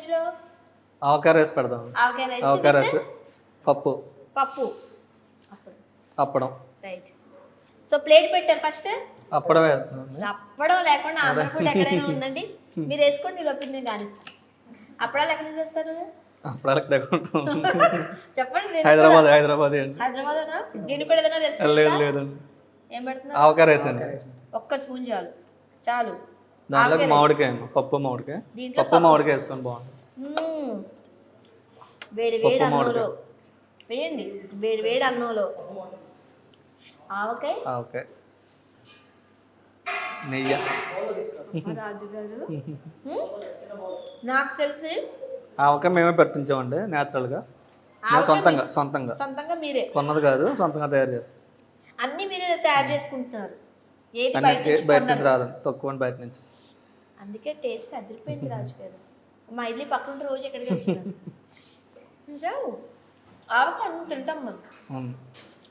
వెజ్లో ఆవకాయ రైస్ పెడదాం. Avakaya rice avakaya with rice పప్పు. పప్పు. అప్పడం. రైట్. సో ప్లేట్ పెట్టారు ఫస్ట్? అప్పడం వేస్తున్నాం అప్పడం లేకుండా ఆంధ్ర ఫుడ్ ఎక్కడైనా ఉందండి? మీరు వేసుకోండి లోపల నేను కానిస్తాను అప్పడాలు ఎక్కడ చేస్తారు? అప్పడాలకు తగ్గుంటాం చెప్పండి నేను హైదరాబాద్ హైదరాబాద్ హైదరాబాద్ దీనికి కూడా ఏదైనా రెసిపీ లేదు లేదండి ఏం పెడుతున్నారు? ఆవకాయ రైస్ అండి. ఒక్క స్పూన్ చాలు. చాలు. దాంట్లో మామిడికాయ పప్పు మామిడికాయ. పప్పు. మామిడికాయ వేసుకొని బాగుంటుంది. వేడి వేడి అన్నంలో. వేయండి. వేడి వేడి అన్నంలో. ఆవకాయ? ఆవకాయ. నెయ్యి. మా రాజు గారు మ్మ్. నాకు తెలిసి. ఆవకాయ మేమే పెట్టించామండి న్యాచురల్గా సొంతంగా సొంతంగా. సొంతంగా మీరే. కొన్నది కాదు సొంతంగా తయారు చేస్తాం. అన్ని మీరే తయారు చేసుకుంటున్నారు. ఏది బయట నుంచి రాదండి తక్కువ బయట నుంచి. అందుకే టేస్ట్ అదిరిపోయింది రాజు గారు మా ఇల్లు పక్కన ఉంటే రోజు ఎక్కడికి వచ్చినాను ఆవకాయ అన్నం తింటాం మనం.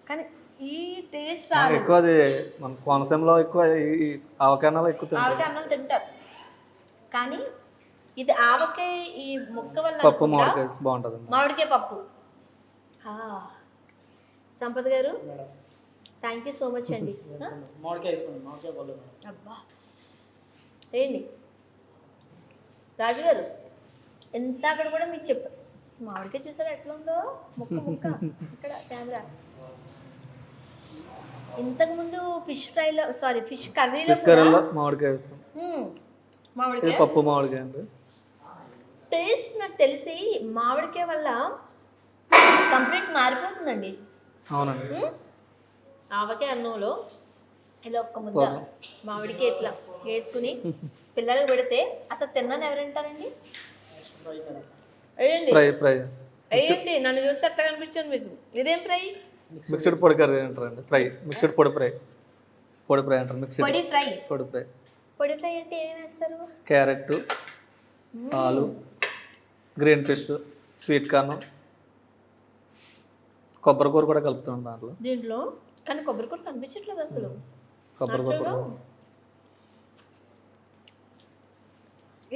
కానీ ఈ టేస్ట్ రాదు. ఎక్కువ అది మన కోనసీమలో ఎక్కువ ఈ- ఆవకాయనాలు ఎక్కువ తింటాం ఆవకాయ అన్నం తింటారు. కానీ ఇది ఆవకాయ ఈ ముక్క వల్ల పప్పు మామిడికాయ బాగుంటుంది మామిడికాయ పప్పు. ఆ. సంపత్ గారు థ్యాంక్ యూ సో మచ్ అండి. అబ్బా. ఏంటి? రాజు గారు ఎంత అక్కడ కూడా మీకు చెప్పా మామిడికాయ చూసారా ఎట్లా ఉందో? ముక్క ముక్క. ఇక్కడ కెమెరా. ఇంతకు ముందు ఫిష్ ఫ్రైలో సారీ ఫిష్ కర్రీలో మామిడికాయ మామిడికాయ? పప్పు మామిడికాయ టేస్ట్ నాకు తెలిసి మామిడికాయ వల్ల కంప్లీట్ మారిపోతుందండి. అవునండి. ఆవకాయ అన్నంలో ఇలా ఒక్క ముద్ద అవును. మామిడికాయ ఇట్లా వేసుకుని పిల్లలకు పెడితే అసలు తిన్నాను ఎవరంటారండి? వేయండి ఫ్రై ఫ్రై వేయండి నన్ను చూస్తే అట్లా కనిపించాను మీకు? ఇదేం ఫ్రై? మిక్స్డ్ పొడి కర్రీ అంటారండి ఫ్రై. మిక్స్డ్ పొడి ఫ్రై. పొడి ఫ్రై అంటారు మిక్స్డ్ పొడి ఫ్రై. పొడి ఫ్రై. పొడి ఫ్రై అంటే ఏమేమి వేస్తారు? క్యారెట్ ఆలు గ్రీన్ ఫిష్ స్వీట్ కార్న్ కొబ్బరి కూర కూడా కలుపుతాం దాంట్లో. దీంట్లో? కానీ కొబ్బరి కూర కనిపించట్లేదు అసలు. కొబ్బరి కూర కూడా. దాంట్లో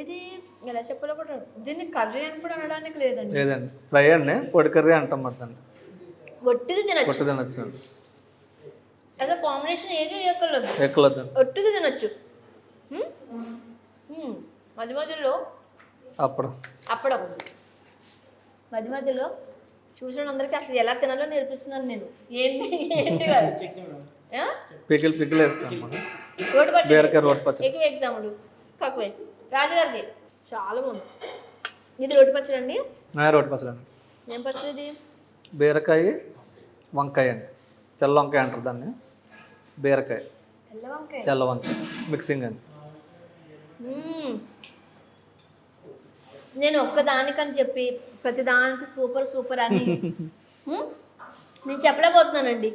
ఇది ఎలా చెప్పాలో కూడా దీన్ని కర్రీ అని కూడా అనడానికి లేదండి. లేదండి. ఫ్రై అండి. పొడి కర్రీ అంటాం అండి ఒట్టిది తినచ్చు. పొట్టి తినచ్చు. అసలు కాంబినేషన్ ఏది వేయక్కర్లేదు ఎక్కువద్దండి ఒట్టిది తినచ్చు. మధ్య మధ్యలో అప్పుడు. అప్పడం. మధ్య మధ్యలో చూసిన అందరికీ అసలు ఎలా తినాలో నేర్పిస్తున్నాను నేను. ఏంటి? ఏంటి? పికిల్ పికిల్ వేస్తాం మనం రోటి పచ్చడి. బీరకాయ రోటి పచ్చడి. ఎక్కువ ఎగ్జాములు తక్కువే రాజుగారిది. చాలా బాగుంది. ఇది రోటి పచ్చడి అండి? రోటి పచ్చడి అండి. ఏం పచ్చడి ఇది? బీరకాయ వంకాయ అండి. తెల్ల వంకాయ అంటారు దాన్ని. బీరకాయ. తెల్ల వంకాయ? మిక్సింగ్ అండి. నేను ఒక్కదానికని చెప్పి ప్రతిదానికి సూపర్ సూపర్ అని? నేను చెప్పలేకపోతున్నానండి.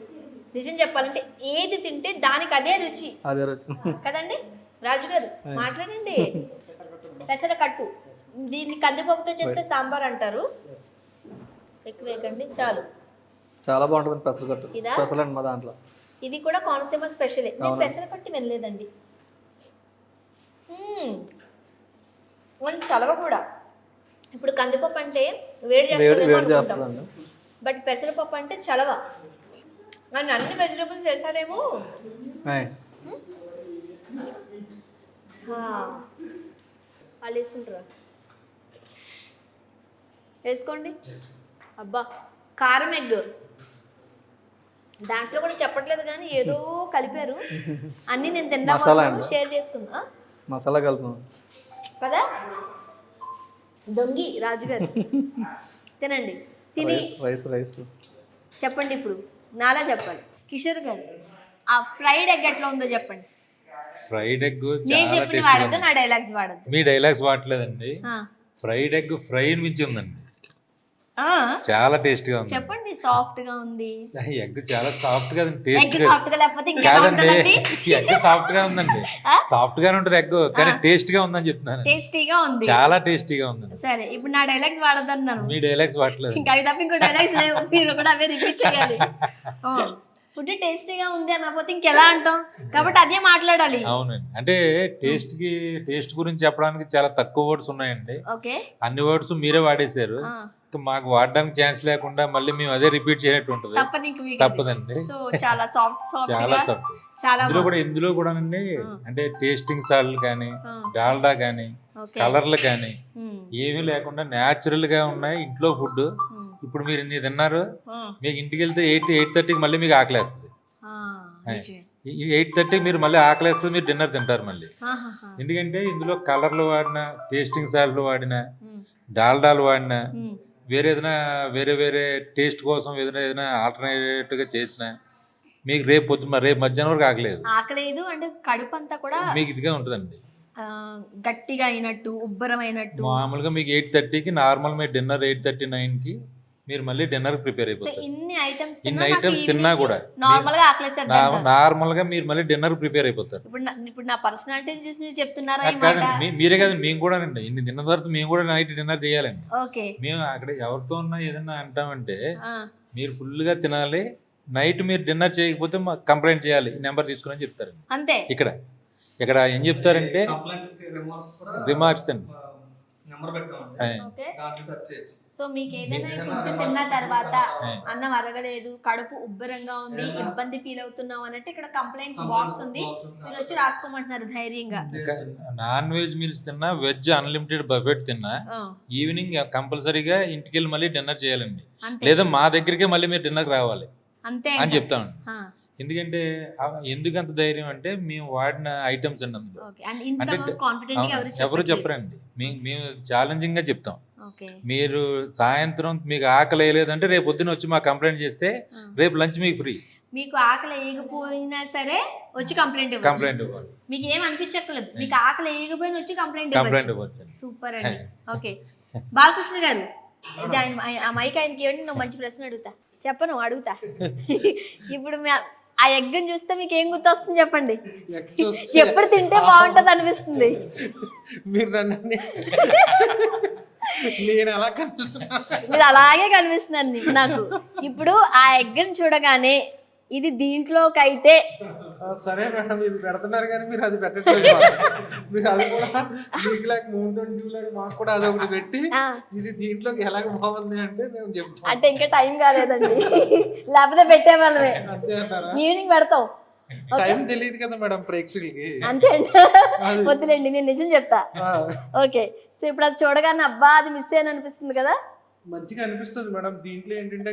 నిజం చెప్పాలంటే ఏది తింటే దానికి అదే రుచి. అదే రుచి. కదండి? రాజుగారు మాట్లాడండి. పెసర కట్టు. దీన్ని కందిపప్పుతో చేస్తే సాంబార్ అంటారు. ఎక్కువ వేయకండి చాలు. చాలా బాగుంటుంది పెసరకట్టు? స్పెషల్ అండి మా దాంట్లో. ఇది కూడా కోనసీమ స్పెషలే నేను అవునా? పెసర పట్టి వెళ్ళలేదండి చలవ కూడా. ఇప్పుడు కందిపప్పు అంటే వేడి చేస్తుందండి బట్ పెసరపప్పు అంటే చలవ. కానీ అన్ని వెజిటబుల్స్ చేశాడేమో. వాళ్ళు వేసుకుంటారా వేసుకోండి. అబ్బా కారం ఎగ్. దాంట్లో కూడా చెప్పట్లేదు కానీ ఏదో కలిపారు. అన్నీ నేను అండి. షేర్ చేసుకుందా? మసాలా కలుపుతాం కదా? దొంగి రాజుగారు. తినండి. తిని రైస్ రైస్. చెప్పండి ఇప్పుడు. నాలా చెప్పాలి. కిషోర్ గారు ఆ ఫ్రైడ్ ఎగ్ ఎట్లా ఉందో చెప్పండి. ఫ్రైడ్ ఎగ్ నేను చాలా చెప్పిన టేస్ట్ వాడద్దు నా డైలాగ్స్ వాడద్దు. మీ డైలాగ్స్ వాడలేదండి. ఫ్రైడ్ ఎగ్ ఫ్రై మించి ఉందండి ఆ, చాలా టేస్ట్గా ఉంది. చెప్పండి సాఫ్ట్గా ఉంది ఎగ్ చాలా సాఫ్ట్గా టేస్ట్ సాఫ్ట్గా లేకపోతే ఇంకా కాదండి. ఎగ్ సాఫ్ట్గా ఉందండి? సాఫ్ట్ గానే ఉంటుంది ఎగ్ కానీ టేస్ట్గా ఉందని చెప్తున్నాను టేస్టీగా ఉంది. చాలా టేస్టీగా ఉందండి. సరే ఇప్పుడు నా డైలాగ్స్ వాడద్దన్నాను. మీ డైలాగ్స్ వాడలేదు ఇంకా అవి తప్ప ఇంకో డైలాగ్స్ లేవు. మీరు కూడా అవే రిపీట్ చేయాలి. ఫుడ్ టేస్టీగా ఉంది అనకపోతే ఇంకెలా అంటాం? కాబట్టి అదే మాట్లాడాలి. అవునండి. అంటే టేస్ట్కి టేస్ట్ గురించి చెప్పడానికి చాలా తక్కువ వర్డ్స్ ఉన్నాయండి. ఓకే. అన్ని వర్డ్స్ మీరే వాడేశారు. మాకు వాడడానికి ఛాన్స్ లేకుండా మళ్ళీ మేము అదే రిపీట్ చేయనట్టు ఉంటుంది. తప్పదండి. సో చాలా సాఫ్ట్ సాఫ్ట్ చాలా సాఫ్ట్. ఇందులో కూడా ఇందులో కూడా అండి. అంటే టేస్టింగ్ సాల్ట్ కానీ డాల్డా కానీ కలర్లు కానీ ఏమీ లేకుండా న్యాచురల్గా ఉన్నాయి ఇంట్లో ఫుడ్ ఇప్పుడు మీరు ఇన్ని తిన్నారు మీకు ఇంటికి వెళ్తే ఎయిట్ ఎయిట్ థర్టీకి మళ్ళీ మీకు ఆకలేస్తుంది. ఎయిట్ థర్టీకి మీరు మళ్ళీ ఆకలేస్తుంది మీరు డిన్నర్ తింటారు మళ్ళీ. ఎందుకంటే ఇందులో కలర్లు వాడిన టేస్టింగ్ సాల్ట్లు వాడిన డాల్డాలు వాడిన వేరే ఏదైనా వేరే వేరే టేస్ట్ కోసం ఏదైనా ఏదైనా ఆల్టర్నేటివ్గా చేసిన మీకు రేపు పొద్దున్న రేపు మధ్యాహ్నం వరకు ఆకలేదు. ఆకలేదు అంటే కడుపు అంతా కూడా మీకు ఇదిగా ఉంటుందండి. గట్టిగా అయినట్టు ఉబ్బరం అయినట్టు మామూలుగా మీకు ఎయిట్ థర్టీకి నార్మల్ మీ డిన్నర్ ఎయిట్ థర్టీ నైన్కి మీరు మళ్ళీ డిన్నర్ ప్రిపేర్ సో అయిపోతారు. ఇన్ని ఐటమ్స్ ఇన్ని తిన్నా కూడా నార్మల్గా ఆకలేసేది నా- నార్మల్గా మీరు మళ్ళీ డిన్నర్ ప్రిపేర్ అయిపోతారు. ఇప్పుడు నా- ఇప్పుడు నా పర్సనాలిటీని చూసి మీరు చెప్తున్నారా కాదండి మీరే కాదు మేము కూడా అండి ఇన్ని తిన్న తర్వాత మేము కూడా నైట్ డిన్నర్ చేయాలండి. ఓకే. మేము అక్కడ ఎవరితో ఉన్నా ఏదన్నా అంటామంటే ఆ, మీరు ఫుల్గా తినాలి నైట్ మీరు డిన్నర్ చేయకపోతే మాకు కంప్లైంట్ చేయాలి ఈ నెంబర్ తీసుకుని చెప్తారు అంతే. ఇక్కడ ఇక్కడ ఏం చెప్తారంటే కంప్లైంట్ రిమార్క్స్ కూడా రిమార్క్స్ అండి. నెంబర్ పెట్టామండి సో మీకు ఏదైనా ఫుడ్ తిన్న తర్వాత. అన్నం అరగలేదు కడుపు ఉబ్బరంగా ఉంది ఇబ్బంది ఫీల్ అవుతున్నాం అనంటే ఇక్కడ కంప్లైంట్స్ బాక్స్ ఉంది. మీరు వచ్చి రాసుకోమంటున్నారు ధైర్యంగా. నాన్ వెజ్ మీల్స్ తిన్నా వెజ్ అన్లిమిటెడ్ బఫెట్ తిన్నా ఈవినింగ్ కంపల్సరీగా ఇంటికి వెళ్ళి మళ్ళీ డిన్నర్ చేయాలండి. లేదా మా దగ్గరికే మళ్ళీ మీరు డిన్నర్కి రావాలి. అంతే అని. చెప్తామండి. ఎందుకంటే ఆ, ఎందుకు అంత ధైర్యం అంటే మేము వాడిన ఐటమ్స్ అండి అందులో. అంటే ఎవరు. చెప్పరండి. మేము ఛాలెంజింగ్గా చెప్తాం. ఓకే. మీరు సాయంత్రం మీకు ఆకలి వేయలేదంటే రేపు పొద్దున వచ్చి మాకు కంప్లైంట్ చేస్తే. రేపు లంచ్ మీకు ఫ్రీ. మీకు ఆకలి వేయకపోయినా సరే వచ్చి కంప్లైంట్ ఇవ్వచ్చు. కంప్లైంట్ ఇవ్వాలి. మీకు ఏం అనిపించక్కర్లేదు. మీకు ఆకలి వేయకపోయినా వచ్చి కంప్లైంట్ కంప్లైంట్ ఇవ్వచ్చు సూపర్ అండి. ఓకే. బాలకృష్ణ గారు ఆ మైక్ ఆయనకి ఇవ్వండి నువ్వు మంచి ప్రశ్న అడుగుతా. చెప్పను అడుగుతా. ఇప్పుడు మీ- ఆ ఎగ్గని చూస్తే మీకు ఏం గుర్తొస్తుంది చెప్పండి? ఎప్పుడు తింటే బాగుంటది అనిపిస్తుంది. మీరు నన్ను నేను ఎలా కనిపిస్తున్నా మీరు అలాగే నాకు. ఇప్పుడు ఆ ఎగ్గని చూడగానే ఇది దీంట్లోకి అయితే సరే మేడం ఇది పెడుతున్నారు కానీ మీరు అది పెట్టట్లేదు. మీరు అది కూడా మీకు లేక మూడు ట్వంటీ లేక మాకు కూడా అది ఒకటి పెట్టి ఇది దీంట్లోకి ఎలాగ బాగుంది అంటే మేము చెప్తాం. అంటే ఇంకా టైం కాలేదండి. లేకపోతే పెట్టేవాళ్ళమే. ఈవినింగ్ పెడతాం. టైం తెలియదు కదా మేడం ప్రేక్షకులకి. అంతే వద్దులేండి నేను నిజం చెప్తా. ఓకే. సో ఇప్పుడు అది చూడగానే అబ్బా అది మిస్ అయ్యని అనిపిస్తుంది కదా? మంచిగా అనిపిస్తుంది మేడం. దీంట్లో ఏంటంటే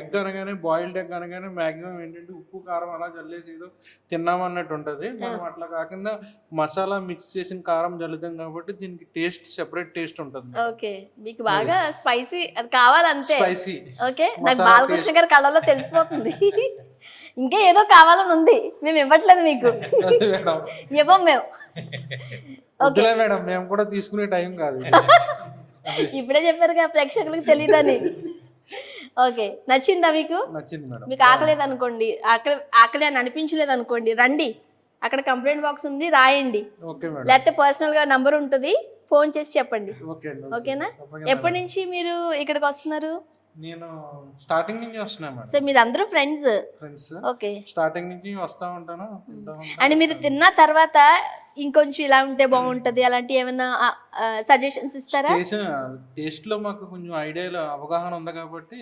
ఎగ్ అనగానే బాయిల్డ్ ఎగ్ అనగానే మాక్సిమం ఏంటంటే ఉప్పు కారం అలా చల్లేసి ఏదో తిన్నామన్నట్టు ఉంటుంది. మనం అట్లా కాకుండా మసాలా మిక్స్ చేసిన కారం చల్లుతాం కాబట్టి దీనికి టేస్ట్ సెపరేట్ టేస్ట్ ఉంటుంది ఓకే. మీకు బాగా స్పైసీ అది కావాలంతే. Spicy okay. నాకు బాలకృష్ణ గారి కళ్ళలో తెలిసిపోతుంది. ఇంకా ఏదో కావాలని ఉంది. మేము ఇవ్వట్లేదు మీకు. ఇవ్వం మేము. వద్దులే మేడం. మేము కూడా తీసుకునే టైం కాదు. ఇప్పుడే చెప్పారుగా ప్రేక్షకులకు తెలియదని ఓకే నచ్చిందా మీకు? నచ్చింది మేడం. మీకు ఆకలేదు అనుకోండి ఆకలి ఆకలి అని అనిపించలేదు అనుకోండి రండి. అక్కడ కంప్లైంట్ బాక్స్ ఉంది రాయండి. లేకపోతే పర్సనల్గా నంబర్ ఉంటుంది ఫోన్ చేసి చెప్పండి. ఓకేనా? ఎప్పటి నుంచి మీరు ఇక్కడికి వస్తున్నారు? నేను స్టార్టింగ్ నుంచి వస్తున్నా మేడం. సో మీరు అందరూ ఫ్రెండ్స్ ఫ్రెండ్స్ ఓకే స్టార్టింగ్ నుంచి వస్తా ఉంటాను. అండ్ మీరు తిన్న తర్వాత ఇంకొంచెం ఇలా ఉంటే బాగుంటది అలాంటి ఏమైనా సజెషన్స్ ఇస్తారా? టేస్ట్లో మాకు కొంచెం ఐడియా అవగాహన ఉంది కాబట్టి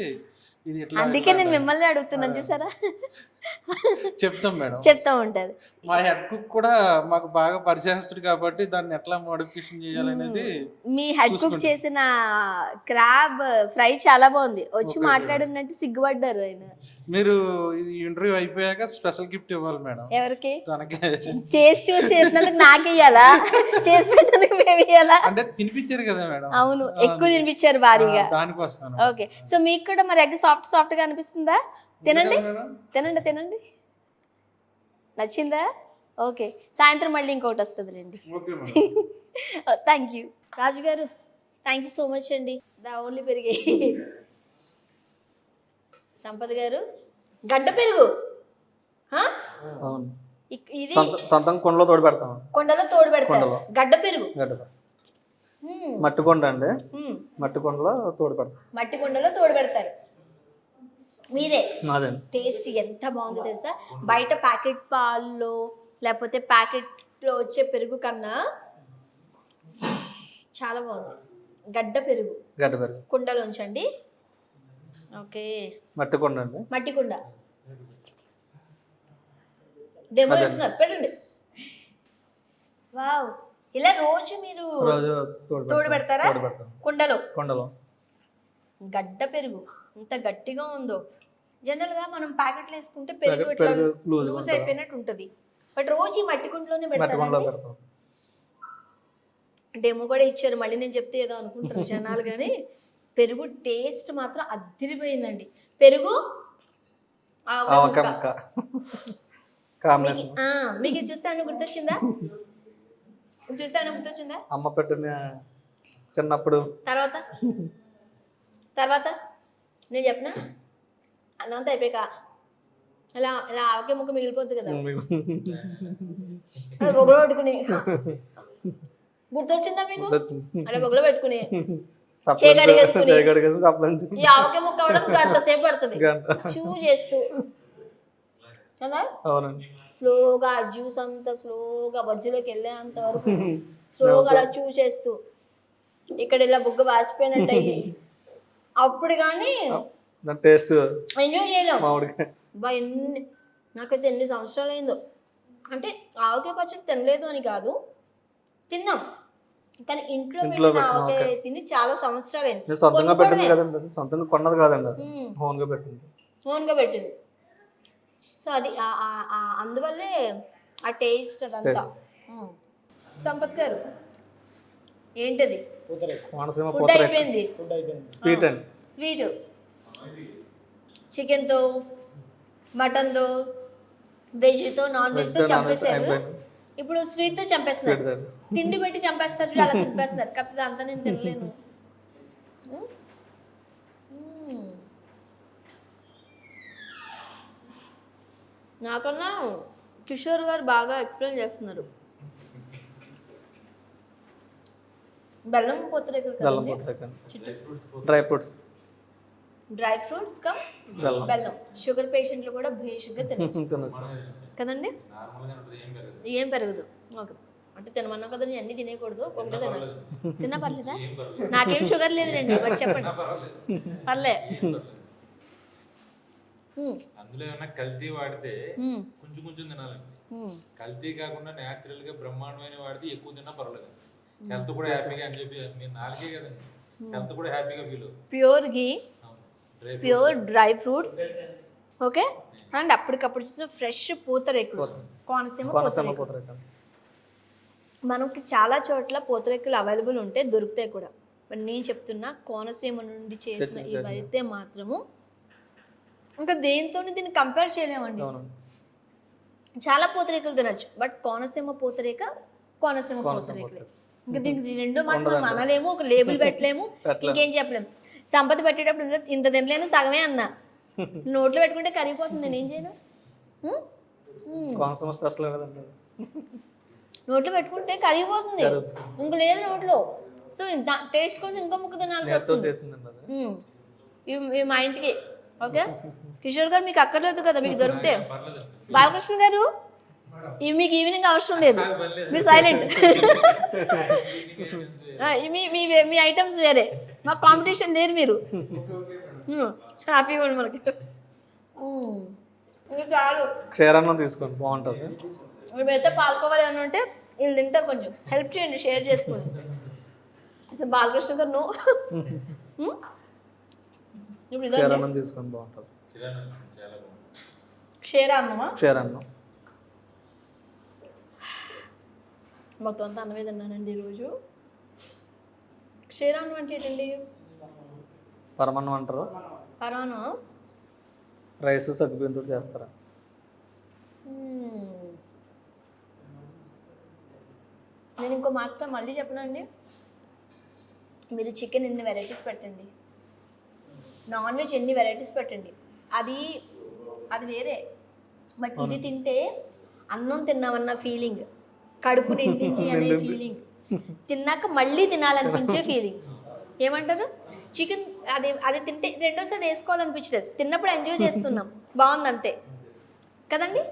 ఇది అందుకే నేను మిమ్మల్ని అడుగుతున్నాను చూసారా? చెప్తాం మేడం. చెప్తా ఉంటారు మా హెడ్ కుక్ కూడా మాకు బాగా పరిచయస్తుడు కాబట్టి దాన్ని ఎట్లా మోడిఫికేషన్ చేయాలనేది మీ హెడ్ కుక్. చేసిన క్రాబ్ ఫ్రై చాలా బాగుంది. వచ్చి మాట్లాడినట్టు సిగ్గుపడ్డారు ఆయన. మీరు ఇది ఇంటర్వ్యూ అయిపోయాక స్పెషల్ గిఫ్ట్ ఇవ్వాలి మేడం. ఎవరికి? తనకి. చేసి చూసి చెప్పినందుకు నాకు ఇయ్యాలా? చేసి పెట్టినందుకు మేము ఇయ్యాలా? అంటే తినిపించారు కదా మేడం. అవును ఎక్కువ తినిపించారు భారీగా. దానికోసం ఓకే. సో మీకు కూడా మరి ఎగ్ సాఫ్ట్ సాఫ్ట్గా అనిపిస్తుందా? తినండి. తినండి తినండి. నచ్చిందా? ఓకే. సాయంత్రం మళ్ళీ ఇంకోటి వస్తుందిలేండి okay madam. Thank you Raju garu thank you so much అండి. దా ఓన్లీ పెరిగే. సంపత్ గారు గడ్డ పెరుగు. ఇది సొంత కొండలో తోడు పెడతాం. కొండలో తోడు కొండలో. గడ్డ పెరుగు. గడ్డ హ్మ్. మట్టి కొండ అండి. హ్మ్. మట్టి కొండలో తోడు పెడతాం. మట్టి కొండలో తోడు పెడతారు. మీరే టేస్ట్ ఎంత బాగుందో తెలుసా? బయట ప్యాకెట్ పాల్లో లేకపోతే ప్యాకెట్లో వచ్చే పెరుగు కన్నా చాలా బాగుంది. గడ్డ పెరుగు. గడ్డ పెరుగు. కుండలో ఉంచండి ఓకే. మట్టి కొండ అండి. మట్టి కుండ. డెమో ఇస్తున్నారు పెట్టండి. వావ్. ఇలా రోజు మీరు తోడు పెడతారా? కుండలో. కొండలో. గడ్డ పెరుగు. ఎంత గట్టిగా ఉందో. జనరల్గా మనం ప్యాకెట్లు వేసుకుంటే పెరుగు ఇట్లా పెరుగు లూజ్ లూజ్ అయిపోయినట్టు ఉంటది. బట్ రోజు ఈ మట్టి కుండలోనే మట్టి కొండలో పెడతారు పెడతాం. డెమో కూడా ఇచ్చారు. మళ్ళీ నేను చెప్తే ఏదో అనుకుంటారు జనాలు కానీ పెరుగు టేస్ట్ మాత్రం అదిరిపోయిందండి పెరుగు ఆవకాయ ఆవకాయ ముక్క. ముక్క కాంబినేషన్. మీకు- ఆ, మీకు ఇది చూస్తే అని గుర్తొచ్చిందా? ఇది చూస్తే అని గుర్తొచ్చిందా? అమ్మ పెట్టిన చిన్నప్పుడు. తర్వాత? తర్వాత? నేను చెప్పనా? అన్నంత అయిపోయాక ఇలా ఇలా ఆవకాయ ముక్క మిగిలిపోద్ది కదా. అది బొగ్గలో పెట్టుకుని. గుర్తొచ్చిందా మీకు. అలా బొగ్గలో పెట్టుకుని. ఈ ఆవకాయ ముక్క అవడం గంట సేపు పడుతుంది. చూ చేస్తూ. కదా? స్లోగా జ్యూస్ అంతా స్లోగా మధ్యలోకి వెళ్ళేంత వరకు స్లోగా అలా చూ చేస్తూ. ఇక్కడ ఇలా బుగ్గ వాసిపోయినట్టు అయ్యి అప్పుడు కానీ దాని టేస్ట్ ఎంజాయ్ చేయలేం మామిడికాయ. బా ఎన్ని నాకైతే ఎన్ని సంవత్సరాలు అయిందో. అంటే ఆవకాయ పచ్చడి తినలేదు అని కాదు తిన్నాం. కానీ ఇంట్లో ఇంట్లో పెట్టిన పెట్టిన ఆవకాయ ఆవకాయ. తిని చాలా సంవత్సరాలు అయింది. నేను సొంతంగా పెట్టింది. కదండి అది సొంతంగా కొన్నది కాదండి అది. ఓన్గా పెట్టింది. ఓన్గా పెట్టింది. సో అది ఆ- ఆ- ఆ అందువల్లే ఆ టేస్ట్ అదంతా. ఉమ్. సంపత్ గారు ఏంటది? కోనసీమ ఫుడ్ పూతరేకు అయిపోయింది. ఫుడ్ అయిపోయింది. స్వీట్ అండి. స్వీట్ చికెన్తో మటన్తో వెజ్తో నాన్ వెజ్తో Veg తో, తో చంపేశారు. ఇప్పుడు స్వీట్తో స్వీట్ చంపేస్తున్నారు. అండి తిండి పెట్టి చంపేస్తారు చూడు అలా చంపేస్తున్నారు కాకపోతే అంతా నేను తినలేను. నాకన్నా కిషోర్ గారు బాగా ఎక్స్ప్లెయిన్ చేస్తున్నారు. బెల్లం అండి dry fruits dry fruits come బెల్లం. షుగర్ పేషెంట్లు కూడా బేసిక్గా తినచ్చు. కదండి? ఏం పెరగదు. ఏం పెరగదు ఓకే. అంటే తినమన్నా కదా నేను అన్ని తినేయకూడదు. ఒకటే తినాలి. తిన్నా పర్లేదా? నాకేం షుగర్ లేదులేండి బట్ చెప్పండి. పర్లే. అందులో ఏమన్నా కల్తీ వాడితే కొంచెం కొంచెం తినాలండి. కల్తీ కాకుండా న్యాచురల్గా బ్రహ్మాండమైన వాడితే ఎక్కువ తిన్నా పర్వాలేదు హెల్త్ కూడా హ్యాపీగా అని చెప్పి మీరు నాలుగే కదండి. హెల్త్ కూడా హ్యాపీగా feel pure ghee pure dry fruits. Okay? And అప్పటికప్పుడు చూసిన ఫ్రెష్ పూతరేకులు. కోనసీమ పూతరేకులు. మనకి చాలా చోట్ల పూతరేకులు అవైలబుల్ ఉంటే దొరుకుతాయి కూడా. మరి నేను చెప్తున్నా కోనసీమ నుండి చేసిన ఇవైతే మాత్రము. ఇంకా దేంతో దీన్ని కంపేర్ చేయలేమండి. చాలా పూతరేకులు తినొచ్చు బట్ కోనసీమ పూతరేక కోనసీమ పూతరేకులే. పూతరేకు. ఇంకా దీనికి రెండు మాత్రం. అనలేము ఒక లేబుల్ పెట్టలేము. ఇంకేం చెప్పలేము. సంపద పెట్టేటప్పుడు ఇంత- తినలేను సగమే అన్నా. నోట్లో పెట్టుకుంటే కరిగిపోతుంది నేను ఏం చేయను. కోనసీమ స్పెషల్. నోట్లో పెట్టుకుంటే కరిగిపోతుంది. ఇంక లేదు నోట్లో. సో టేస్ట్ కోసం ఇంకో ముక్క తినాల్సి వస్తుంది. మా ఇంటికి. ఓకే? కిషోర్ గారు మీకు అక్కర్లేదు కదా మీకు దొరికితే. బాలకృష్ణ గారు? ఇవి మీకు ఈవినింగ్ అవసరం లేదు. మీరు సైలెంట్ మీ మీ మీ ఐటమ్స్ వేరే. మా కాంపిటీషన్ లేరు మీరు. హ్యాపీగా ఉండి మనకి. చాలు. క్షీరాన్నం తీసుకోండి బాగుంటుంది. మేమైతే పాల్కోవాలి అని ఉంటే వీళ్ళు తింటారు కొంచెం. హెల్ప్ చేయండి షేర్ చేసుకుని అసలు బాలకృష్ణ గారు నో. ఉమ్? ఇప్పుడు ఇదండి. క్షీరాన్నం తీసుకోండి బాగుంటుంది. కిరాణా చాలా బాగుంది. క్షీర అన్నమా క్షీరాన్నం. మొత్తం అంతా అన్నమే తిన్నానండి ఈరోజు. క్షీరాన్నం అంటే ఏంటండి? పరమన్నం అంటారు. పరాను రైస్ సగ్గుబియ్యంతో చేస్తారా. నేను ఇంకో మాటతో మళ్ళీ చెప్పనండి మీరు చికెన్ ఎన్ని వెరైటీస్ పెట్టండి? నాన్ వెజ్ ఎన్ని వెరైటీస్ పెట్టండి? అది అది వేరే. బట్ ఇది తింటే అన్నం తిన్నామన్న ఫీలింగ్. కడుపు నిండింది అనే ఫీలింగ్ తిన్నాక మళ్ళీ తినాలనిపించే ఫీలింగ్ ఏమంటారు? చికెన్ అది అది తింటే రెండోసారి వేసుకోవాలనిపించలేదు. తిన్నప్పుడు ఎంజాయ్ చేస్తున్నాం. బాగుంది అంతే కదండి?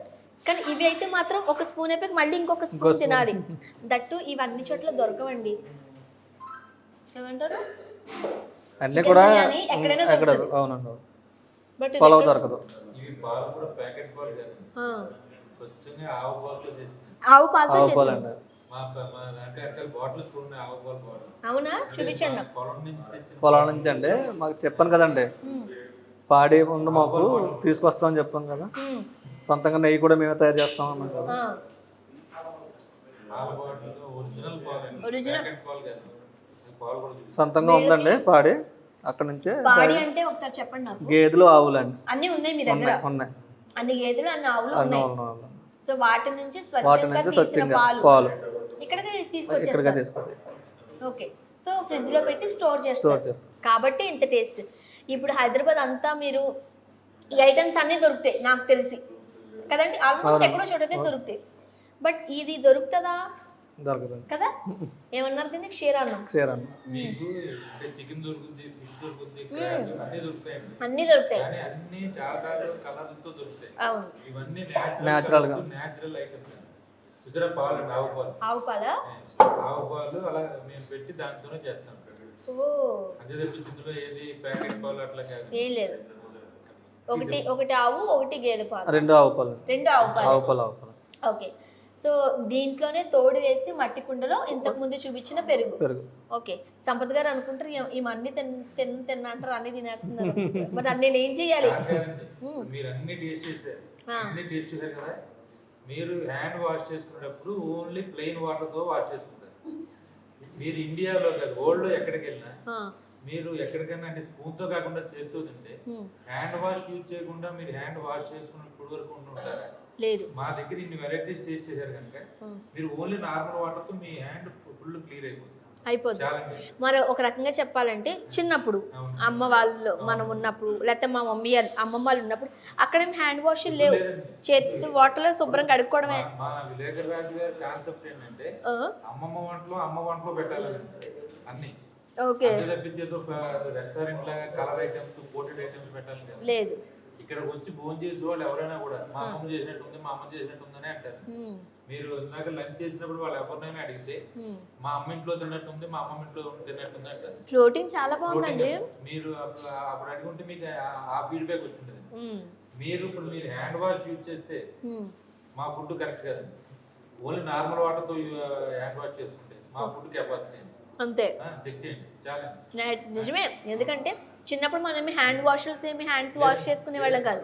కానీ ఇవి అయితే మాత్రం ఒక స్పూన్ అయిపోయి మళ్ళీ ఇంకొక స్పూన్ తినాలి. దట్టు ఇవి అన్ని చోట్ల దొరకవండి. ఏమంటారు? అన్నీ కూడా ఎక్కడైనా. అవునండి. బట్ పొలవ దొరకదు. ఇవి పాలు కూడా ప్యాకెట్ పాలు కాదు. స్వచ్ఛంగా ఆవు పాలతో చేసింది ఆవు పాలతో ఆవు చేసింది పాలు బాటిల్ అవునా? చూపించండి. పొలం నుంచి తెచ్చిన పొలం నుంచి అండి. మాకు చెప్పాను కదండి. పాడి ముందు మాకు తీసుకొస్తామని చెప్పాను కదా. సొంతంగా నెయ్యి కూడా మేమే తయారు చేస్తాం అన్నాం కదా. ఆ. ఒరిజినల్ అండి. సొంతంగా ఉందండి పాడి. అక్కడ నుంచే పాడి అంటే ఒకసారి చెప్పండి నాకు. గేదెలు ఆవులండి. అన్ని ఉన్నాయి మీ దగ్గర? ఉన్నాయి ఉన్నాయి. అన్ని గేదెలు అన్ని ఆవులు అన్నీ ఉన్నాయి. ఉన్నాయి ఉన్నాయి. సో వాటి నుంచి వాటి స్వచ్ఛంగా నుంచి తీసిన స్వచ్ఛంగా పాలు. పాలు. ఇక్కడికి ఇక్కడిగా తీసుకొచ్చేస్తారు తీసుకొచ్చి ఓకే. సో ఫ్రిడ్జ్లో పెట్టి స్టోర్ స్టోర్ చేస్తారు చేస్తాం. కాబట్టి ఇంత టేస్ట్. ఇప్పుడు హైదరాబాద్ అంతా మీరు ఈ ఐటమ్స్ అన్నీ దొరుకుతాయి నాకు తెలిసి. కదండి? ఆల్మోస్ట్ ఎక్కడో చోటైతే దొరుకుతాయి. బట్ ఇది దొరుకుతుందా? కదా? ఏమన్నారు దీన్ని? క్షీరాన్నం. క్షీరాన్ని. మీకు అంటే చికెన్ దొరుకుతుంది ఫిష్ దొరుకుతుంది క్రాబ్ అన్నీ దొరుకుతాయి కానీ అన్ని చాలా కలర్లతో దొరుకుతాయి. అవును. ఇవన్నీ Natural గా. న్యాచురల్ ఐటమ్స్ చూసారా పాలు అండి ఆవు పాలు. ఆవు పాల ఆవు పాలు అలా మేము పెట్టి దాంతోనే చేస్తాం ఓ. అదే తప్పించి ఇందులో ఏది ప్యాకెట్ పాలు అట్లా కాదు. ఏం లేదు. ఒకటి ఒకటి ఆవు ఒకటి గేదె పాలు. రెండు ఆవు పాలు. రెండు ఆవు పాలు. ఆవు పాలు ఆవు పాలు. ఓకే. సో దీంట్లోనే తోడు వేసి మట్టి కుండలో ఇంతకు ముందు చూపించిన పెరుగు. పెరుగు. ఓకే. సంపత్ గారు అనుకుంటారు "ఈ- ఈమె అన్ని తిన్ తిన్ తిన్నా అంటారు అన్ని తినేస్తున్నారు. మరి అన్ని నేను ఏం చేయాలి. మీరు అన్ని టేస్ట్ చేశారు. ఆ. అన్ని టేస్ట్ చేశారు కదా. మీరు హ్యాండ్ వాష్ చేసుకునేటప్పుడు ఓన్లీ ప్లెయిన్ వాటర్తో వాష్ చేసుకుంటారు. మీరు ఇండియాలో కాదు వరల్డ్లో ఎక్కడికి వెళ్ళినా మీరు ఎక్కడికైనా అంటే స్పూన్తో కాకుండా చేతితో తింటే హ్యాండ్ వాష్ యూజ్ చేయకుండా మీరు హ్యాండ్ వాష్ చేసుకుని ఇప్పుడు వరకు ఉండి ఉంటారా? లేదు. మా దగ్గర ఇన్ని వెరైటీస్ టేస్ట్ చేశారు కనుక మీరు ఓన్లీ నార్మల్ వాటర్తో మీ హ్యాండ్ ఫుల్ క్లియర్ అయిపోతుంది. అయిపోద్ది. ఛాలెంజ్ మరి ఒక రకంగా చెప్పాలంటే చిన్నప్పుడు. అమ్మ వాళ్ళు మనం ఉన్నప్పుడు లేకపోతే మా మమ్మీ అమ్మమ్మ వాళ్ళు ఉన్నప్పుడు అక్కడేం హ్యాండ్ వాష్ లేవు. చేతి వాటర్లో శుభ్రం కడుక్కోవడమే. మా- మా విలేకర్ రాజు గారి కాన్సెప్ట్ ఏంటంటే ఆ, అమ్మమ్మ వంటలో అమ్మ వంటలో పెట్టాలని అన్ని. ఓకే. అంతే తప్పించేదో రెస్టారెంట్ లాగా కలర్ ఐటమ్స్ కోటెడ్ ఐటమ్స్ పెట్టాలి కదా. లేదు. ఇక్కడికి వచ్చి భోజనం చేసే వాళ్ళు ఎవరైనా కూడా మా అమ్మమ్మ చేసినట్టు ఉంది మా అమ్మ చేసినట్టు ఉందని అంటారు మీరు ఇందాక లంచ్ చేసినప్పుడు వాళ్ళు ఎవరినైనా అడిగితే. మా అమ్మ ఇంట్లో తిన్నట్టు ఉంది మా అమ్మమ్మ ఇంట్లో తిన్నట్టు ఉంది అంటారు. ఫ్లోటింగ్ చాలా బాగుందండి. మీరు అప్పుడు అప్పుడు అడిగి మీకు ఆ- ఫీడ్బ్యాక్ వచ్చింటుంది. మీరు ఇప్పుడు మీరు హ్యాండ్ వాష్ యూజ్ చేస్తే మా ఫుడ్ కరెక్ట్ కాదు? ఓన్లీ నార్మల్ వాటర్తో హ్యాండ్ వాష్ చేసుకుంటే మా ఫుడ్ కెపాసిటీ అంతే. చెక్ చేయండి. చాలా నిజమే. ఎందుకంటే చిన్నప్పుడు మనం హ్యాండ్ వాష్లతో ఏమి హ్యాండ్స్ వాష్ చేసుకునే వాళ్ళం కాదు.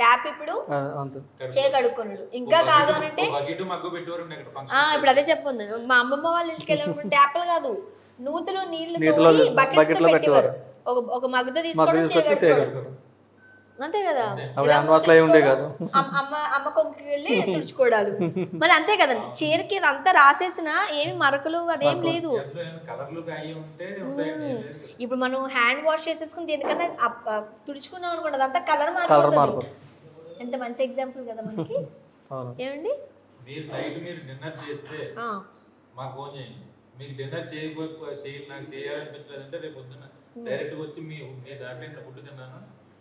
ట్యాప్ ఇప్పుడు ఆ, అంతే. చేయి కడుక్కున్నాడు ఇంకా కాదు అని అంటే బకెట్ మగ్గు పెట్టేవారు ఇక్కడ ఆ, ఫంక్షన్ ఇప్పుడు అదే చెప్పుంది మా అమ్మమ్మ వాళ్ళ ఇంటికి వెళ్ళినప్పుడు ట్యాప్లు కాదు. నూతులో నీళ్ళు బకెట్స్ పెట్టేవారు. ఒక ఒక మగ్గుతో చేయగలుగుతాడు చేయగలుగుతారు అంతే కదా. ఉండే కాదు. అమ్మ అమ్మ కొంకి వెళ్ళి తుడుచుకోవడాలు. మళ్ళీ అంతే కదండి చీరకి ఇదంతా రాసేసిన ఏమి మరకలు అదేం లేదు. ఇప్పుడు మనం హ్యాండ్ వాష్ చేసేసుకుని దేనికన్నా తుడుచుకున్నాం అనుకోండి అదంతా కలర్ కలర్ మారిపోతుంది. ఎంత మంచి ఎగ్జాంపుల్ కదా మనకి. ఏమండి? మీరు నైట్ మీరు డిన్నర్ చేస్తే ఆ, మాకు ఫోన్ చేయండి. మీకు డిన్నర్ చేయకపోతే చేయ నాకు చేయాలనిపించలేదంటే రేపు పొద్దున్న డైరెక్ట్గా వచ్చి మీ మీ దాంట్లో ఫుడ్ తిన్నాను.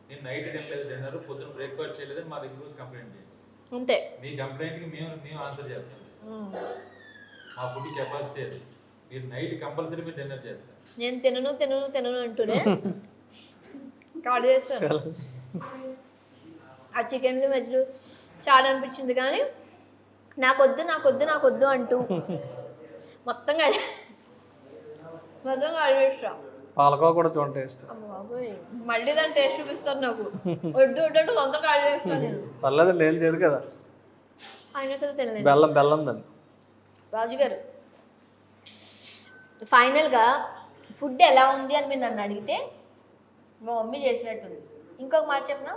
నేను నైట్ తినలేదు డిన్నర్ పొద్దున్న బ్రేక్ఫాస్ట్ మా దగ్గర కంప్లైంట్ చేయండి. అంతే. మీ కంప్లైంట్కి మేము మేము ఆన్సర్ చేస్తాం. మా ఫుడ్ కెపాసిటీ అది. మీరు నైట్ కంపల్సరీ మీరు డిన్నర్ చేస్తారు. నేను తినను తినను తినను అంటూనే కాడు చేస్తాను. ఆ చికెన్ వెజ్లు చాలా అనిపించింది కానీ నాకొద్దు నాకొద్దు నాకొద్దు అంటూ మొత్తం మొత్తం కాడేస్తా పాలకోవ కూడా చూడండి టేస్ట్. మళ్ళీ దాని టేస్ట్ చూపిస్తారు నాకు. వడ్డు వడ్డు కొంత కాడు చేస్తాను నేను. పర్లేదండి ఏం చేయదు కదా. అయినా సరే తినలేదు బెల్లం బెల్లం దాన్ని. రాజుగారు ఫైనల్గా ఫుడ్ ఎలా ఉంది అని మీరు నన్ను అడిగితే మా మమ్మీ చేసినట్టుంది. ఇంకొక మాట చెప్పనా?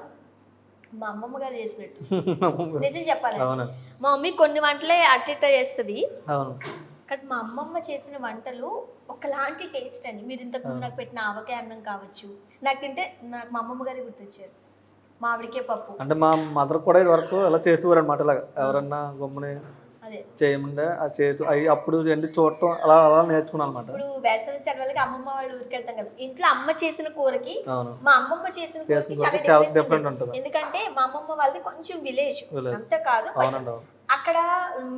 మా అమ్మమ్మ గారు చేసినట్టు. నిజం చెప్పాలి? మా మమ్మీ కొన్ని వంటలే అట్టిట్ట చేస్తుంది. అవును. కానీ మా అమ్మమ్మ చేసిన వంటలు ఒకలాంటి టేస్ట్ అని మీరు ఇంతకు ముందు నాకు పెట్టిన ఆవకాయ అన్నం కావచ్చు. నాకు తింటే నాకు మా అమ్మమ్మ గారే గుర్తొచ్చారు. మామిడికాయ పప్పు. అంటే మా మదర్ కూడా ఇది వరకు అలా చేసేవారు అనమాట ఇలాగ ఎవరన్నా గమ్ముని అదే. చేయమంటే ఆ చేతు అవి అప్పుడు ఏంటి చూడటం అలా అలా నేర్చుకున్నాను అనమాట ఇప్పుడు వేసవి సెలవులకి అమ్మమ్మ వాళ్ళ ఊరికి వెళ్తాం కదా. ఇంట్లో అమ్మ చేసిన కూరకి మా అమ్మమ్మ చేసిన కూరకి చాలా different ఉంటుంది. ఎందుకంటే మా అమ్మమ్మ వాళ్ళది కొంచెం విలేజ్. అంతే కాదు అక్కడ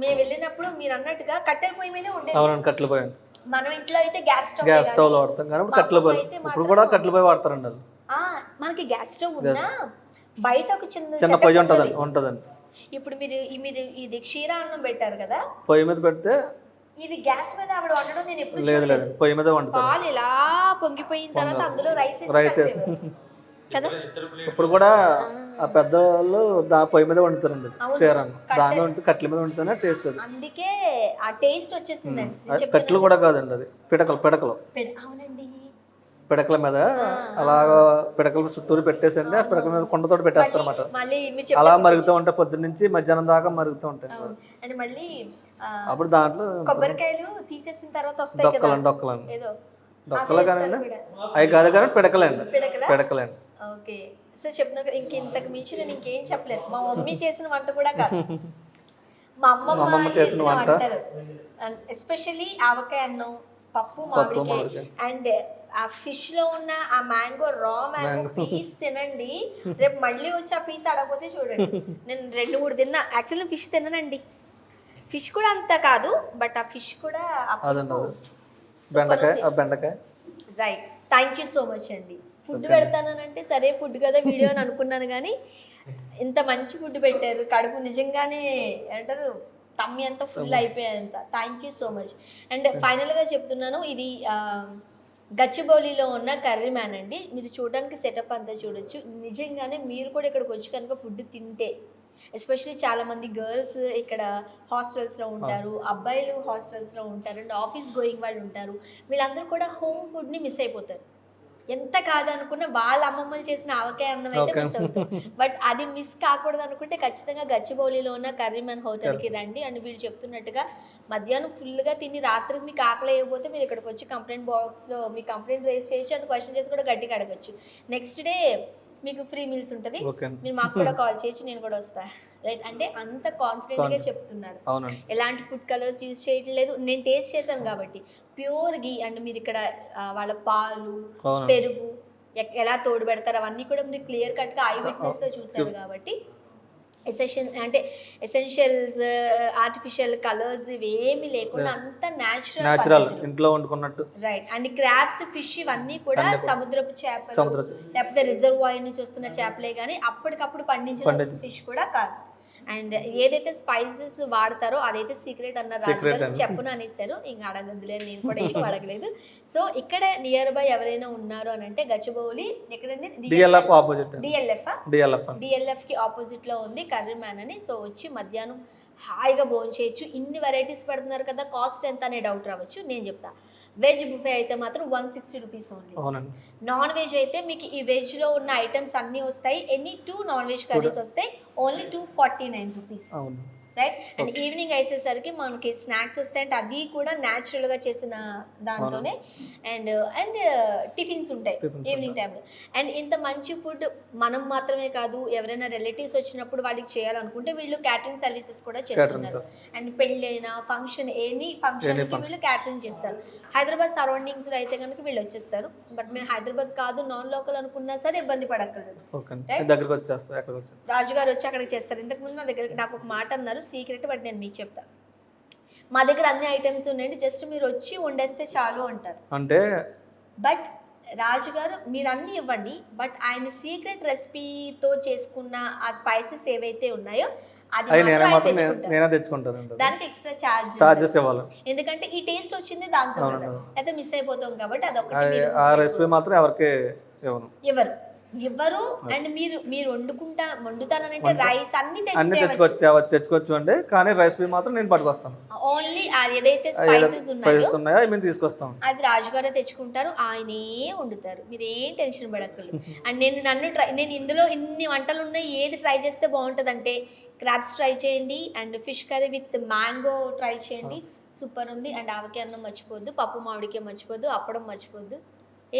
మేము వెళ్ళినప్పుడు మీరు అన్నట్టుగా కట్టెల పొయ్యి మీదే ఉండేది. అవునండి కట్టెలు పోయండి మనం ఇంట్లో అయితే గ్యాస్ స్టవ్ గ్యాస్ స్టవ్ వాడతాం కానీ ఇప్పుడు కట్టెలు పోయి అయితే ఇప్పుడు కూడా కట్టెలు పోయి వాడతారండి వాళ్ళు. మనకి గ్యాస్ స్టవ్ ఉన్నా బయట ఒక చిన్న చిన్న పొయ్యి ఉంటది. ఉంటుందండి. ఉంటుందండి ఇప్పుడు మీరు ఈ- మీరు ఇది క్షీర అన్నం పెట్టారు కదా? పొయ్యి మీద పెడితే ఇది గ్యాస్ మీద ఆవిడ వండడం నేను ఎప్పుడు లేదు లేదు పొయ్యి మీద వండుతారు పాలు ఇలా పొంగిపోయిన తర్వాత అందులో రైస్ రైస్ వేసి కదా? ఇప్పుడు కూడా ఆ పెద్దవాళ్ళు దా పొయ్యి మీద వండుతారండి. చీరను. కట్టె- దాని వండి కట్టెల మీద వండితేనే టేస్ట్ అది. అందుకే ఆ టేస్ట్ వచ్చేసిందండి. కట్టెలు కూడా కాదండి అది. పిడకలు పిడకలు. పెడ- అవునండి. పిడకల మీద అలాగా పిడకల చుట్టూరు పెట్టేసండి ఆ పిడకల మీద కుండతోటి పెట్టేస్తారు అనమాట అలా మరుగుతూ ఉంటాయి పొద్దున్న నుంచి మధ్యాహ్నం దాకా మరుగుతూ ఉంటాయి మళ్ళీ అప్పుడు దాంట్లో కొబ్బరికాయలు తీసేసిన తర్వాత వస్తాయి కదా? డొక్కలండి డొక్కలండి. ఏదో డొక్కలు అవి కానీ. అవి కాదు కానీ పిడకలండి. పిడకలా? పిడకలండి. ఓకే. సో చెప్తున్నా కదా, ఇంక ఇంతకు మించి నేను ఇంకేం చెప్పలేదు. మా మమ్మీ చేసిన వంట కూడా కాదు. మా అమ్మమ్మ చేసిన వంట. వంటలు. ఎస్పెషల్లీ ఆవకాయ అన్నం పప్పు మామిడికాయ. అండ్ ఆ ఫిష్లో ఉన్న ఆ మ్యాంగో రా మ్యాంగో పీస్ తినండి. రేపు మళ్ళీ వచ్చి ఆ పీస్ అడగపోతే చూడండి. నేను రెండు మూడు తిన్నా. యాక్చువల్లీ ఫిష్ తిననండి. ఫిష్ కూడా అంత కాదు బట్ ఆ ఫిష్ కూడా బెండకాయ బెండకాయ. Right thank you so much అండి. ఫుడ్ పెడతానంటే సరే ఫుడ్ కదా వీడియో అని అనుకున్నాను కానీ ఇంత మంచి ఫుడ్ పెట్టారు. కడుపు నిజంగానే అంటారు తమ్మి అంతా ఫుల్ అయిపోయేంత thank you so much and ఫైనల్గా చెప్తున్నాను ఇది గచ్చిబౌలిలో ఉన్న కర్రీ మ్యాన్ అండి. మీరు చూడడానికి సెటప్ అంతా చూడొచ్చు. నిజంగానే మీరు కూడా ఇక్కడికి వచ్చి కనుక ఫుడ్ తింటే ఎస్పెషల్లీ చాలా మంది గర్ల్స్ ఇక్కడ హాస్టల్స్లో ఉంటారు అబ్బాయిలు హాస్టల్స్లో ఉంటారు అండ్ ఆఫీస్ గోయింగ్ వాళ్ళు ఉంటారు వీళ్ళందరూ కూడా హోమ్ ఫుడ్ని మిస్ అయిపోతారు. ఎంత కాదనుకున్నా వాళ్ళ అమ్మమ్మలు చేసిన ఆవకాయ అన్నం అయితే. మిస్ అవుతారు బట్ అది మిస్ కాకూడదు అనుకుంటే ఖచ్చితంగా గచ్చిబౌలిలో ఉన్న కర్రీమన్ హోటల్కి రండి. అండ్ వీళ్ళు చెప్తున్నట్టుగా మధ్యాహ్నం ఫుల్గా తిని రాత్రికి మీకు ఆకలి అయిపోతే మీరు ఇక్కడికి వచ్చి కంప్లైంట్ బాక్స్లో మీ కంప్లైంట్ రేస్ చేయొచ్చు అండ్ క్వశ్చన్ చేసి కూడా గట్టిగా అడగచ్చు. నెక్స్ట్ డే మీకు ఫ్రీ మీల్స్ ఉంటుంది. మీరు మాకు కూడా కాల్ చేయొచ్చు నేను కూడా వస్తా. రైట్ అంటే అంత కాన్ఫిడెంట్గా చెప్తున్నారు. అవునండి. ఎలాంటి ఫుడ్ కలర్స్ యూజ్ చేయట్లేదు. నేను టేస్ట్ చేశాను కాబట్టి. ప్యూర్ గీ అండ్ మీరు ఇక్కడ వాళ్ళ పాలు పెరుగు ఎలా తోడు పెడతారు అవన్నీ కూడా మీరు క్లియర్ కట్గా ఐ విట్నెస్తో చూశారు కాబట్టి ఎసెషన్ అంటే ఎసెన్షియల్స్ ఆర్టిఫిషియల్ కలర్స్ ఇవి ఏమీ లేకుండా అంత న్యాచురల్ న్యాచురల్ ఇంట్లో వండుకున్నట్టు. రైట్ అండ్ క్రాబ్స్ ఫిష్ ఇవన్నీ కూడా. సముద్రపు చేపలు లేకపోతే రిజర్వాయర్ నుంచి వస్తున్న చేపలే కానీ అప్పటికప్పుడు పండించిన. ఫిష్ కూడా కాదు. అండ్ ఏదైతే స్పైసెస్ వాడతారో అదైతే సీక్రెట్ అన్నారు రాజు Secret గారు అని. చెప్పును అనేసారు ఇంకా అడగద్దులే నేను కూడా ఏం అడగలేదు. సో ఇక్కడ నియర్ బై ఎవరైనా ఉన్నారు అని అంటే గచ్చిబౌలి ఎక్కడండి? డిఎల్ఎఫ్ ఆపోజిట్కి ఆపోజిట్లో ఉంది కర్రీ మ్యాన్ అని. సో వచ్చి మధ్యాహ్నం హాయిగా భోజనం చేయొచ్చు ఇన్ని వెరైటీస్ పెడుతున్నారు కదా కాస్ట్ ఎంత అనే డౌట్ రావచ్చు. నేను చెప్తా. వెజ్ బుఫే అయితే మాత్రం one sixty rupees only. Non veg అయితే మీకు ఈ వెజ్లో ఉన్న ఐటమ్స్ అన్నీ వస్తాయి. Any two non veg curries వస్తాయి only two forty nine rupees. Right? And evening అయ్యేసరికి మనకి స్నాక్స్ వస్తాయి. అంటే అది కూడా natural గా చేసిన దాంతోనే. అండ్ అండ్ టిఫిన్స్ ఉంటాయి ఈవినింగ్ టైంలో అండ్ ఇంత మంచి ఫుడ్ మనం మాత్రమే కాదు ఎవరైనా రిలేటివ్స్ వచ్చినప్పుడు వాళ్ళకి చేయాలనుకుంటే వీళ్ళు క్యాటరింగ్ సర్వీసెస్ కూడా చేస్తున్నారు అండ్ పెళ్ళైన ఫంక్షన్ ఎనీ ఫంక్షన్. వీళ్ళు క్యాటరింగ్ చేస్తారు. హైదరాబాద్ సరౌండింగ్స్లో అయితే కనుక వీళ్ళు వచ్చేస్తారు. బట్ మేము హైదరాబాద్ కాదు నాన్ లోకల్ అనుకున్నా సరే ఇబ్బంది పడక్కర్లేదు. దగ్గరికి రాజుగారు వచ్చి అక్కడికి చేస్తారు. ఇంతకు ముందు నా దగ్గర నాకు ఒక మాట అన్నారు సీక్రెట్ బట్ నేను మీకు చెప్తా. మా దగ్గర అన్ని ఐటమ్స్ ఉన్నాయండి జస్ట్ మీరు వచ్చి వండేస్తే చాలు అంటారు. అంటే? బట్ రాజుగారు మీరు అన్ని ఇవ్వండి బట్ ఆయన సీక్రెట్ రెసిపీతో చేసుకున్న ఆ స్పైసెస్ ఏవైతే ఉన్నాయో అది నేనే మాత్రం దానికి ఎక్స్ట్రా చార్జ్ చార్జెస్ ఇవ్వాలి. ఎందుకంటే ఈ టేస్ట్ వచ్చింది దాంతో. అయితే మిస్ అయిపోతాం కాబట్టి అదొకటి ఆ- రెసిపీ మాత్రం ఎవరికి ఇవ్వను. ఇవ్వరు. ఇవ్వరు. అండ్ మీరు మీరు వండుకుంటా వండుతానంటే వండుతా. రైస్ అన్ని అన్ని తెచ్చి తెచ్చుకోవచ్చు తెచ్చుకోవచ్చు అండి. కానీ రెసిపీ మాత్రం నేను పట్టుకొస్తాను. ఓన్లీ ఏదైతే స్పైసెస్ ఉన్నాయో మేము తీసుకొస్తాం అది రాజుగారే తెచ్చుకుంటారు. ఆయనే వండుతారు. మీరు ఏం టెన్షన్ పడక్కర్లేదు. అండ్ నేను నన్ను ట్రై నేను ఇందులో ఇన్ని వంటలు ఉన్నాయి. ఏది ట్రై చేస్తే బాగుంటుంది అంటే క్రాబ్స్ ట్రై చేయండి and fish curry with mango try చేయండి. సూపర్ ఉంది. అండ్ ఆవకాయ అన్నం మర్చిపోద్దు పప్పు మామిడికాయ మర్చిపోద్దు అప్పడం మర్చిపోద్దు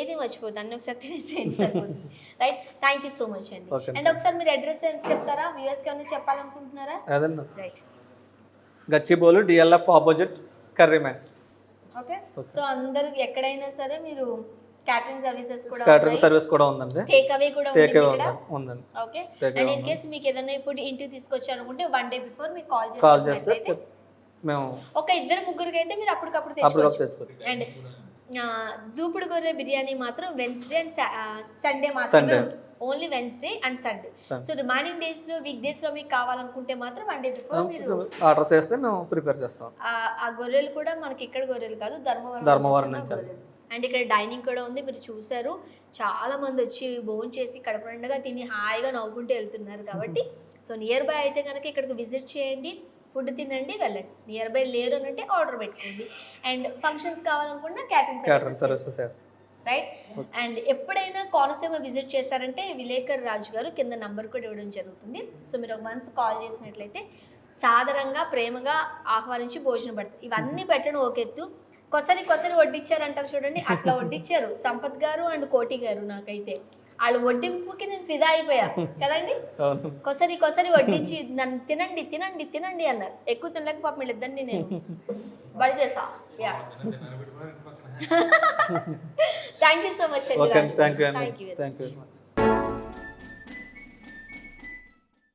ఏది మర్చిపోద్దు అన్ని ఒకసారి తినేసేయండి సరిపోతుంది right thank you so much అండి. అండ్ ఒకసారి మీరు అడ్రస్ చెప్తారా? వ్యూఎస్కి ఏమైనా చెప్పాలనుకుంటున్నారా? Right Gachibowli DLF opposite Curry Man. Okay so అందరికి ఎక్కడైనా సరే మీరు క్యాటరింగ్ సర్వీసెస్ కూడా క్యాటరింగ్ సర్వీస్ కూడా ఉందండి. టేక్ అవే కూడా టేక్ ఇక్కడ. ఉందండి. ఓకే అండ్ ఇన్ కేస్ మీకు ఏదైనా ఫుడ్ ఇంటికి తీసుకొచ్చారనుకుంటే వన్ డే బిఫోర్ మీకు కాల్ కాల్ చేస్తే మేము ఒక ఇద్దరు ముగ్గురికి అయితే మీరు అప్పటికప్పుడు తెచ్చుకోవచ్చు. అండ్ దూపుడు గొర్రె బిర్యానీ మాత్రం వెన్స్డే అండ్ సండే మాత్రమే. Only Wednesday and Sunday. So remaining డేస్లో వీక్ డేస్లో మీకు కావాలనుకుంటే మాత్రం వన్ డే బిఫోర్ మీరు ఆర్డర్ చేస్తే మేము ప్రిపేర్ చేస్తాం. ఆ- ఆ గొర్రెలు కూడా మనకి ఇక్కడ గొర్రెలు కాదు ధర్మవరం ధర్మవరం అండ్ ఇక్కడ డైనింగ్ కూడా ఉంది మీరు చూసారు చాలా మంది వచ్చి భోజనం చేసి కడుపు నిండుగా తిని హాయిగా నవ్వుకుంటూ వెళ్తున్నారు కాబట్టి. సో నియర్ బై అయితే కనుక ఇక్కడికి విజిట్ చేయండి ఫుడ్ తినండి వెళ్ళండి. నియర్ బై లేరు అని అంటే ఆర్డర్ పెట్టుకోండి. అండ్ ఫంక్షన్స్ కావాలనుకున్నా క్యాటరింగ్ సర్వీసెస్ చేస్తాం రైట్ అండ్ ఎప్పుడైనా కోనసీమ విజిట్ చేశారంటే విలేకర్ రాజు గారు కింద నంబర్ కూడా ఇవ్వడం జరుగుతుంది. సో మీరు ఒక మనసు కాల్ చేసినట్లయితే సాదరంగా ప్రేమగా ఆహ్వానించి భోజనం పెడతారు. ఇవన్నీ పెట్టడం ఒక కొసరి కొసరి వడ్డిచ్చారంటారు చూడండి. అట్లా వడ్డిచ్చారు. సంపత్ గారు అండ్ కోటి గారు నాకైతే. వాళ్ళు వడ్డింపుకి నేను ఫిదా అయిపోయా. కదండి? కొసరి కొసరి వడ్డించి నన్ను తినండి తినండి తినండి అన్నారు. ఎక్కువ తినలేక పాపం వీళ్ళిద్దరిని నేను బడి చేసా. Yeah. Thank you so much అండి థ్యాంక్ యూ